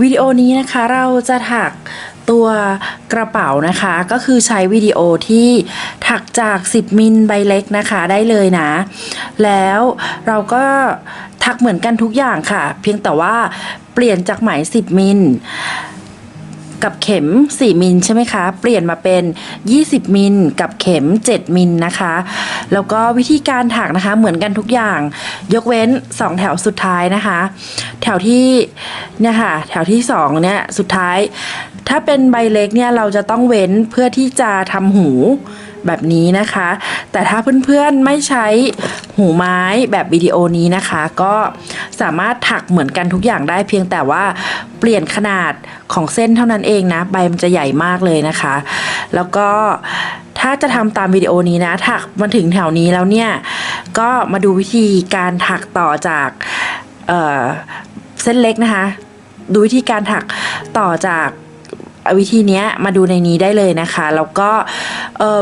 วิดีโอนี้นะคะเราจะถักตัวกระเป๋านะคะ ก็คือใช้วิดีโอที่ถักจาก 10 มิลใบเล็กนะคะได้เลยนะ แล้วเราก็ถักเหมือนกันทุกอย่างค่ะ เพียงแต่ว่าเปลี่ยนจากไหม 10 มิล กับเข็ม 4 มิลใช่ไหมคะ เปลี่ยนมาเป็น 20 มิลกับเข็ม 7 มิลนะคะ แล้วก็วิธีการถักนะคะเหมือนกันทุกอย่าง ยกเว้น 2 แถวสุดท้ายนะคะ แถวที่เนี่ยค่ะแถวที่ 2 เนี่ยสุดท้าย ถ้าเป็นใบเล็กเนี่ยเราจะต้องเว้นเพื่อที่จะทำหู แบบนี้นะคะ แต่ถ้าเพื่อนๆไม่ใช้หูไม้แบบวิดีโอนี้นะคะ ก็สามารถถักเหมือนกันทุกอย่างได้เพียงแต่ว่าเปลี่ยนขนาดของเส้นเท่านั้นเองนะ ใบมันจะใหญ่มากเลยนะคะ แล้วก็ถ้าจะทำตามวิดีโอนี้นะถักมาถึงแถวนี้แล้วเนี่ย ก็มาดูวิธีการถักต่อจากเเส้นเล็กนะคะ ดูวิธีการถักต่อจาก วิธีนี้มาดูในนี้ได้เลยนะคะ แล้วก็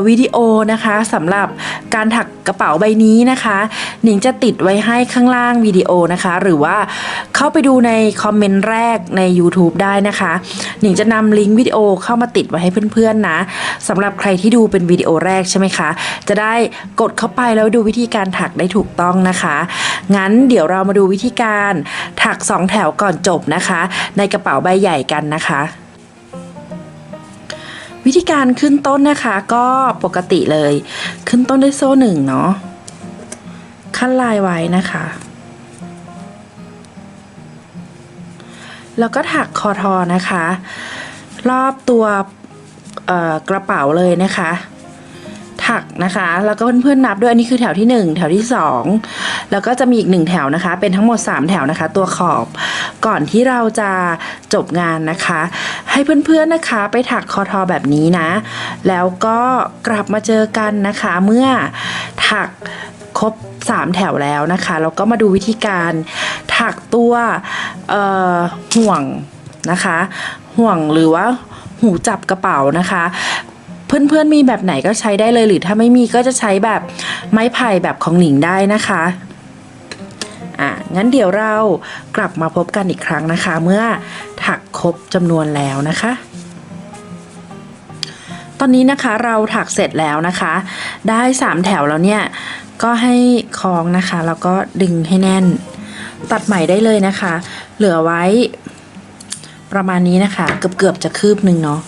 วิดีโอนะคะสำหรับการถักกระเป๋าใบนี้นะคะหนิงจะติดไว้ให้ข้างล่างวิดีโอนะคะ หรือว่าเข้าไปดูในคอมเมนต์แรกใน YouTube ได้นะคะหนิงจะนำลิงก์วิดีโอเข้ามาติดไว้ให้เพื่อนๆนะสำหรับใครที่ดูเป็นวิดีโอแรกใช่ไหมคะ จะได้กดเข้าไปแล้วดูวิธีการถักได้ถูกต้องนะคะ งั้นเดี๋ยวเรามาดูวิธีการถักสองแถวก่อนจบนะคะ ในกระเป๋าใบใหญ่กันนะคะ วิธีการขึ้นต้นนะคะก็ปกติเลย ขึ้นต้นด้วยโซ่หนึ่งเนาะขั้นลายไว้นะคะ แล้วก็ถักคอทอนะคะ รอบตัวกระเป๋าเลยนะคะ ถักนะคะ แล้วก็เพื่อนๆนับด้วยอันนี้คือแถวที่ 1 แถวที่ 2 แล้วก็จะมีอีกหนึ่งแถวนะคะ เป็นทั้งหมด 3 แถวนะคะ ตัวขอบก่อนที่เราจะจบงานนะคะ ให้เพื่อนๆนะคะ ไปถักคอทอแบบนี้นะ แล้วก็กลับมาเจอกันนะคะ เมื่อถักครบ 3 แถวแล้วนะคะแล้วก็มาดูวิธีการถักตัวห่วงนะคะ ห่วงหรือว่าหูจับกระเป๋านะคะเพื่อนๆมีแบบไหนก็ใช้ได้เลยหรือถ้าไม่มีก็จะใช้แบบไม้ไผ่แบบของหนิงได้นะคะ อะงั้นเดี๋ยวเรากลับมาพบกันอีกครั้งนะคะ เมื่อ ถักครบจำนวนแล้วนะคะ ตอนนี้นะคะเราถักเสร็จแล้วนะคะ ได้ 3 แถวแล้วเนี่ย ก็ให้คล้องนะคะ แล้วก็ดึงให้แน่น ตัดใหม่ได้เลยนะคะ เหลือไว้ประมาณนี้นะคะ เกือบๆจะคืบหนึ่งเนาะ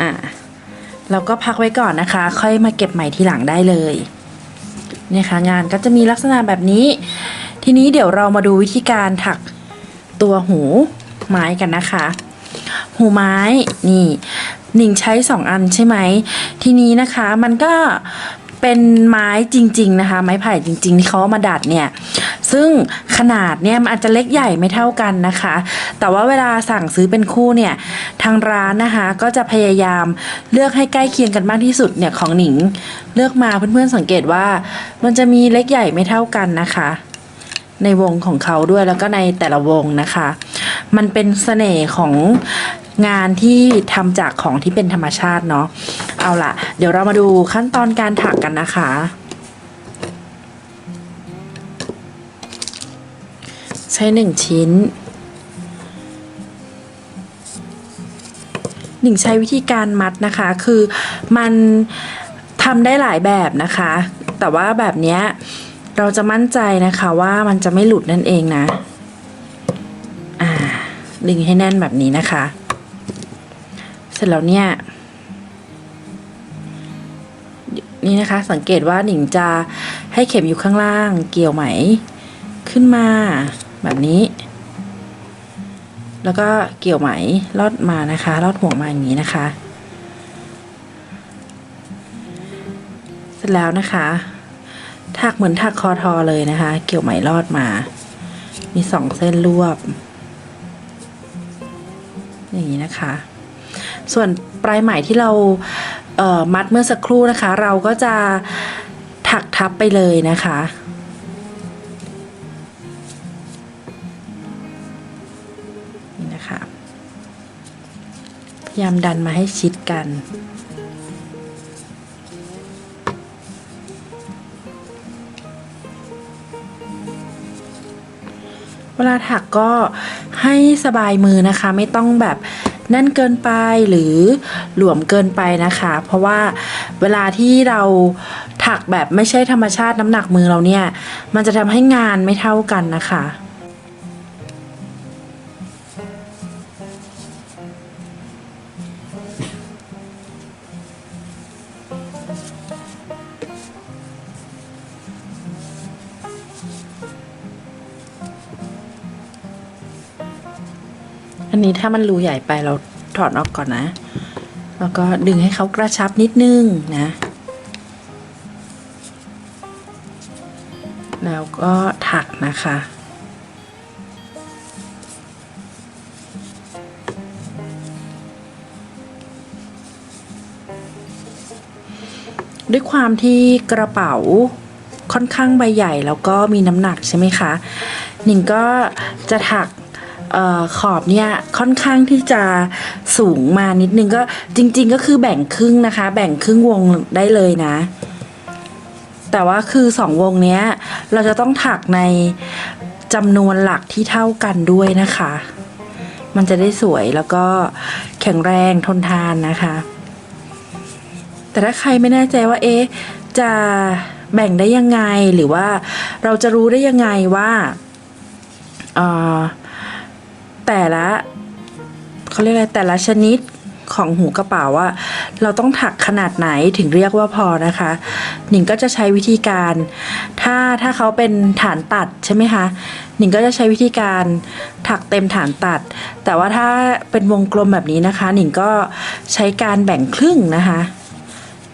อะเราก็พักไว้ก่อนนะคะ ค่อยมาเก็บใหม่ทีหลังได้เลยเนี่ยค่ะงานก็จะมีลักษณะแบบนี้ ทีนี้เดี๋ยวเรามาดูวิธีการถักตัวหู ไม้กันนะคะ หูไม้นี่หนิงใช้สองอันใช่ไหม ทีนี้นะคะมันก็เป็นไม้จริง ๆ นะคะ ไม้ไผ่จริง ๆ ที่เขาเอามาดัดเนี่ย ซึ่งขนาดเนี่ยมันอาจจะเล็กใหญ่ไม่เท่ากันนะคะ แต่ว่าเวลาสั่งซื้อเป็นคู่เนี่ย ทางร้านนะคะก็จะพยายามเลือกให้ใกล้เคียงกันมากที่สุดเนี่ยของหนิง เลือกมาเพื่อนๆสังเกตว่า มันจะมีเล็กใหญ่ไม่เท่ากันนะคะ ในวงของเขาด้วยแล้วก็ในแต่ละวงนะคะ มันเป็นเสน่ห์ของงานที่ทำจากของที่เป็นธรรมชาติเนาะเอาล่ะเดี๋ยวเรามาดูขั้นตอนการถักกันนะคะ ใช้หนึ่งชิ้นหนิงใช้วิธีการมัดนะคะ คือมันทำได้หลายแบบนะคะ แต่ว่าแบบเนี้ย เราจะมั่นใจนะคะว่ามันจะไม่หลุดนั่นเองนะ อ่า ดึงให้แน่นแบบนี้นะคะ เสร็จแล้วเนี่ย นี่นะคะ สังเกตว่าหนิงจะให้เข็มอยู่ข้างล่าง เกี่ยวไหม ขึ้นมาแบบนี้ แล้วก็เกี่ยวไหมลอดมานะคะ ลอดห่วงมาอย่างนี้นะคะ เสร็จแล้วนะคะ ถักเหมือนถักคอทอเลยนะคะ เกี่ยวไหมรอดมา มีสองเส้นรวบ อย่างนี้นะคะ ส่วนปลายไหมที่เราเมัดเมื่อสักครู่นะคะ เราก็จะถักทับไปเลยนะคะนี่นะคะพยายามดันมาให้ชิดกัน เวลาถักก็ให้สบายมือนะคะ ไม่ต้องแบบแน่นเกินไปหรือหลวมเกินไปนะคะ เพราะว่าเวลาที่เราถักแบบไม่ใช่ธรรมชาติน้ำหนักมือเราเนี่ย มันจะทำให้งานไม่เท่ากันนะคะ นนี้ถ้ามันรูใหญ่ไปเราถอดออกก่อนนะ แล้วก็ดึงให้เขากระชับนิดนึงนะ แล้วก็ถักนะคะด้วยความที่กระเป๋าค่อนข้างใบใหญ่แล้วก็มีน้ำหนักใช่ไหมคะ หนิงก็จะถัก ออขอบเนี่ยค่อนข้างที่จะสูงมานิดนึงก็จริง ๆ ก็คือแบ่งครึ่งนะคะ แบ่งครึ่งวงได้เลยนะ แต่ว่าคือสองวงเนี้ยเราจะต้องถักในจำนวนหลักที่เท่ากันด้วยนะคะ มันจะได้สวยแล้วก็แข็งแรงทนทานนะคะ แต่ถ้าใครไม่แน่ใจว่าเอ๊ะจะแบ่งได้ยังไงหรือว่าเราจะรู้ได้ยังไงว่าอ่อ แต่ละเขาเรียกอะไรแต่ละชนิดของหูกระเป๋าว่าเราต้องถักขนาดไหนถึงเรียกว่าพอนะคะ หนิงก็จะใช้วิธีการ ถ้าถ้าเขาเป็นฐานตัดใช่ไหมคะ หนิงก็จะใช้วิธีการถักเต็มฐานตัด แต่ว่าถ้าเป็นวงกลมแบบนี้นะคะ หนิงก็ใช้การแบ่งครึ่งนะคะ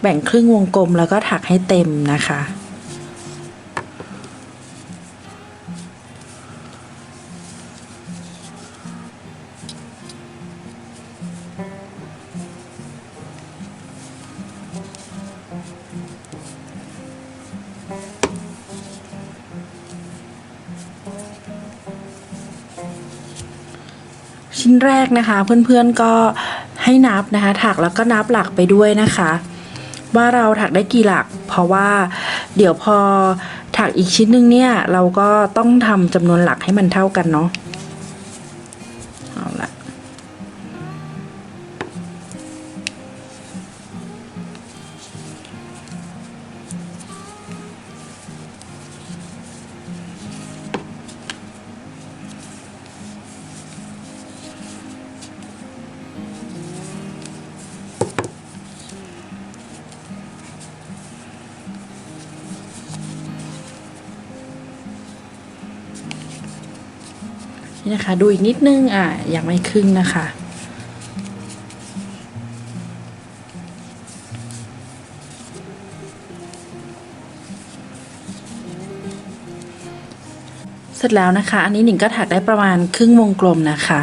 แบ่งครึ่งวงกลมแล้วก็ถักให้เต็มนะคะ ชิ้นแรกนะคะเพื่อนๆก็ให้นับนะคะ ถักแล้วก็นับหลักไปด้วยนะคะ ว่าเราถักได้กี่หลัก เพราะว่าเดี๋ยวพอถักอีกชิ้นหนึ่งเนี่ย เราก็ต้องทำจำนวนหลักให้มันเท่ากันเนาะ นะคะ ดูอีกนิดนึงอะยังไม่ครึ่งนะคะ เสร็จแล้วนะคะ อันนี้หนิงก็ถักได้ประมาณครึ่งวงกลมนะคะ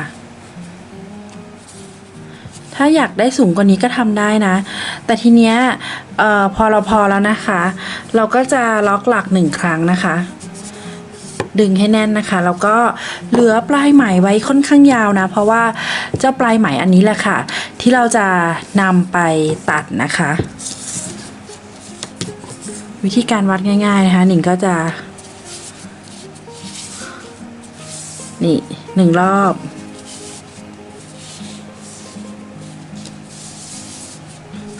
ถ้าอยากได้สูงกว่านี้ก็ทำได้นะ แต่ทีเนี้ยออพอเราพอแล้วนะคะ เราก็จะล็อกหลักหนึ่งครั้งนะคะ ดึงให้แน่นนะคะ แล้วก็เหลือปลายไหมไว้ค่อนข้างยาวนะ เพราะว่าเจ้าปลายไหมอันนี้แหละค่ะ ที่เราจะนำไปตัดนะคะ วิธีการวัดง่าย ๆ นะคะหนิงก็จะ นี่หนึ่งรอบ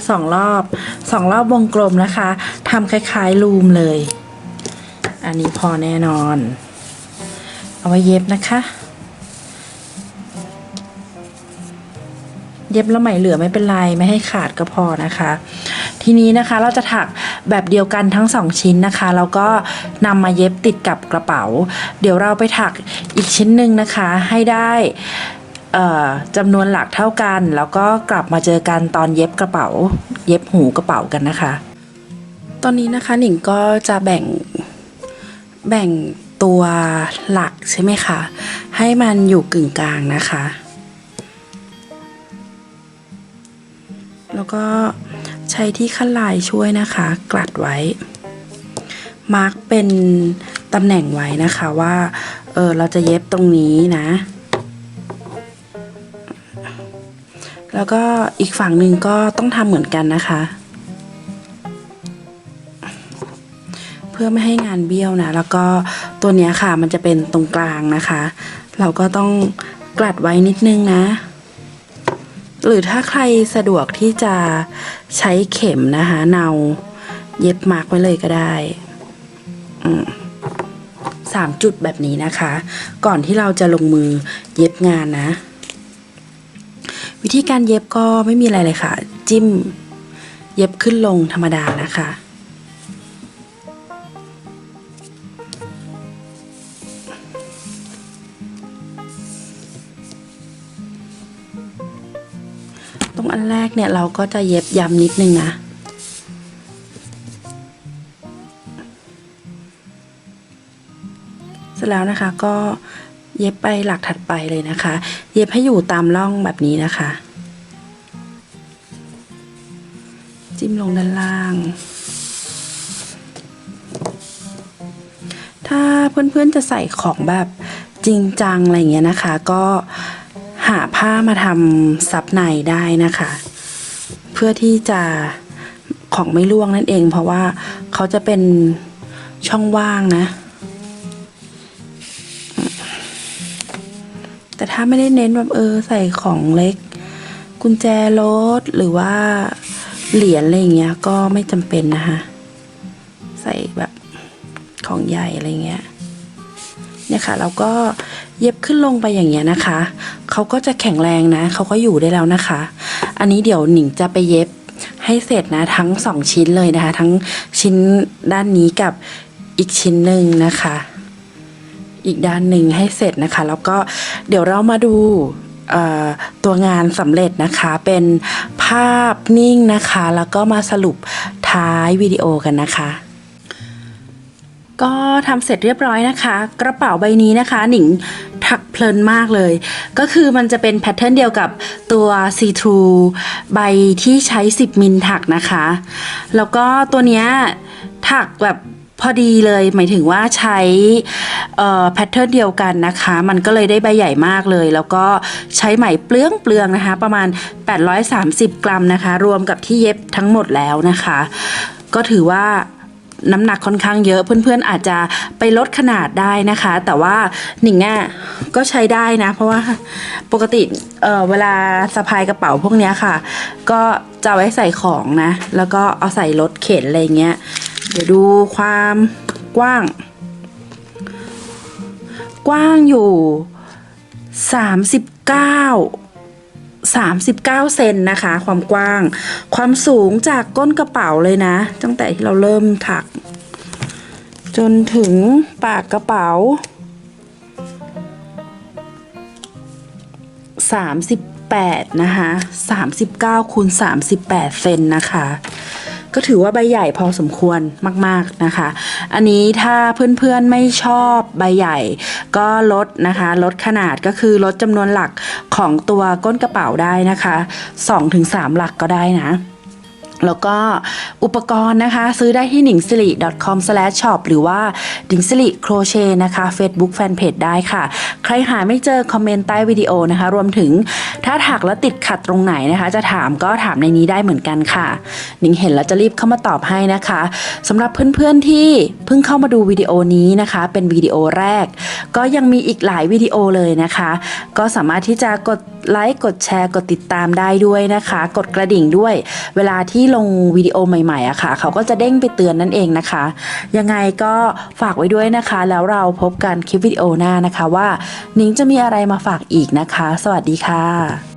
สองรอบสองรอบวงกลมนะคะทำคล้ายๆลูมเลย อันนี้พอแน่นอน เอาไว้เย็บนะคะ เย็บแล้วไหมเหลือไม่เป็นไรไม่ให้ขาดก็พอนะคะ ทีนี้นะคะเราจะถักแบบเดียวกันทั้งสองชิ้นนะคะแล้วก็นำมาเย็บติดกับกระเป๋า เดี๋ยวเราไปถักอีกชิ้นหนึ่งนะคะให้ได้จำนวนหลักเท่ากัน แล้วก็กลับมาเจอกันตอนเย็บกระเป๋า เย็บหูกระเป๋ากันนะคะ ตอนนี้นะคะหนิงก็จะแบ่ง แบ่งตัวหลักใช่ไหมคะ ให้มันอยู่กึ่งกลางนะคะ แล้วก็ใช้ที่ขั้นลายช่วยนะคะ กลัดไว้ มาร์กเป็นตำแหน่งไว้นะคะว่าเออเราจะเย็บตรงนี้นะ แล้วก็อีกฝั่งหนึ่งก็ต้องทำเหมือนกันนะคะ พื่อไม่ให้งานเบี้ยวนะ แล้วก็ตัวเนี้ยค่ะมันจะเป็นตรงกลางนะคะ เราก็ต้องกลัดไว้นิดนึงนะ หรือถ้าใครสะดวกที่จะใช้เข็มนะคะ เนาเย็บมาร์กไว้เลยก็ได้สามจุดแบบนี้นะคะ ก่อนที่เราจะลงมือเย็บงานนะ วิธีการเย็บก็ไม่มีอะไรเลยค่ะ จิ้ม เย็บขึ้นลงธรรมดานะคะ ตรงอันแรกเนี่ยเราก็จะเย็บย้ำนิดนึงนะเสร็จแล้วนะคะก็เย็บไปหลักถัดไปเลยนะคะ เย็บให้อยู่ตามร่องแบบนี้นะคะ จิ้มลงด้านล่าง ถ้าเพื่อนๆจะใส่ของแบบจริงจังอะไรเงี้ยนะคะ ก็ หาผ้ามาทำซับในได้นะคะ เพื่อที่จะของไม่ร่วงนั่นเอง เพราะว่าเขาจะเป็นช่องว่างนะ แต่ถ้าไม่ได้เน้นแบบเออใส่ของเล็ก กุญแจรถหรือว่าเหรียญอะไรอย่างเงี้ยก็ไม่จำเป็นนะคะใส่แบบของใหญ่อะไรเงี้ยเนี่ยค่ะเราก็เย็บขึ้นลงไปอย่างเงี้ยนะคะ เขาก็จะแข็งแรงนะ เขาก็อยู่ได้แล้วนะคะ อันนี้เดี๋ยวหนิงจะไปเย็บให้เสร็จนะทั้งสองชิ้นเลยนะคะ ทั้งชิ้นด้านนี้กับอีกชิ้นหนึ่งนะคะ อีกด้านหนึ่งให้เสร็จนะคะ แล้วก็เดี๋ยวเรามาดูตัวงานสำเร็จนะคะเป็นภาพนิ่งนะคะ แล้วก็มาสรุปท้ายวิดีโอกันนะคะ ก็ทำเสร็จเรียบร้อยนะคะ กระเป๋าใบนี้นะคะ หนิง เพลินมากเลย ก็คือมันจะเป็นแพทเทิร์นเดียวกับตัว c t r u e ใบที่ใช้ 10 มิลถักนะคะ แล้วก็ตัวเนี้ยถักแบบพอดีเลยหมายถึงว่าใช้แพทเทิร์นเดียวกันนะคะ มันก็เลยได้ใบใหญ่มากเลย แล้วก็ใช้ไหมเปลืองเปลืองนะคะ ประมาณ 830 กรัมนะคะ รวมกับที่เย็บทั้งหมดแล้วนะคะ ก็ถือว่า น้ำหนักค่อนข้างเยอะเพื่อนๆอาจจะไปลดขนาดได้นะคะ แต่ว่าหนิงอะก็ใช้ได้นะ เพราะว่าปกติเออเวลาสะพายกระเป๋าพวกเนี้ยค่ะ ก็จะไว้ใส่ของนะ แล้วก็เอาใส่รถเข็นอะไรเงี้ยเดี๋ยวดูความกว้าง กว้างอยู่ 39 39 เซนนะคะ ความกว้าง ความสูงจากก้นกระเป๋าเลยนะ ตั้งแต่ที่เราเริ่มถัก จนถึงปากกระเป๋า 38 นะคะ 39คูณ38 เซนนะคะ ก็ถือว่าใบใหญ่พอสมควรมาก ๆนะคะ อันนี้ถ้าเพื่อนๆไม่ชอบใบใหญ่ ก็ลดนะคะ ลดขนาดก็คือลดจำนวนหลักของตัวก้นกระเป๋าได้นะคะ 2-3 หลักก็ได้นะ แล้วก็อุปกรณ์นะคะ ซื้อได้ที่หนิงสิริ .com/shop หรือว่าหนิงสิริโครเชนะคะ Facebook Fanpage ได้ค่ะ ใครหาไม่เจอคอมเมนต์ใต้วิดีโอนะคะ รวมถึงถ้าถักแล้วติดขัดตรงไหนนะคะ จะถามก็ถามในนี้ได้เหมือนกันค่ะ หนิงเห็นแล้วจะรีบเข้ามาตอบให้นะคะสำหรับเพื่อนๆที่เพิ่งเข้ามาดูวิดีโอนี้นะคะ เป็นวิดีโอแรก ก็ยังมีอีกหลายวิดีโอเลยนะคะ ก็สามารถที่จะกดไลค์กดแชร์กดติดตามได้ด้วยนะคะ กดกระดิ่งด้วย เวลาที่ลงวิดีโอใหม่ๆอะค่ะ เขาก็จะเด้งไปเตือนนั่นเองนะคะ ยังไงก็ฝากไว้ด้วยนะคะ แล้วเราพบกันคลิปวิดีโอหน้านะคะว่านิ้งจะมีอะไรมาฝากอีกนะคะ สวัสดีค่ะ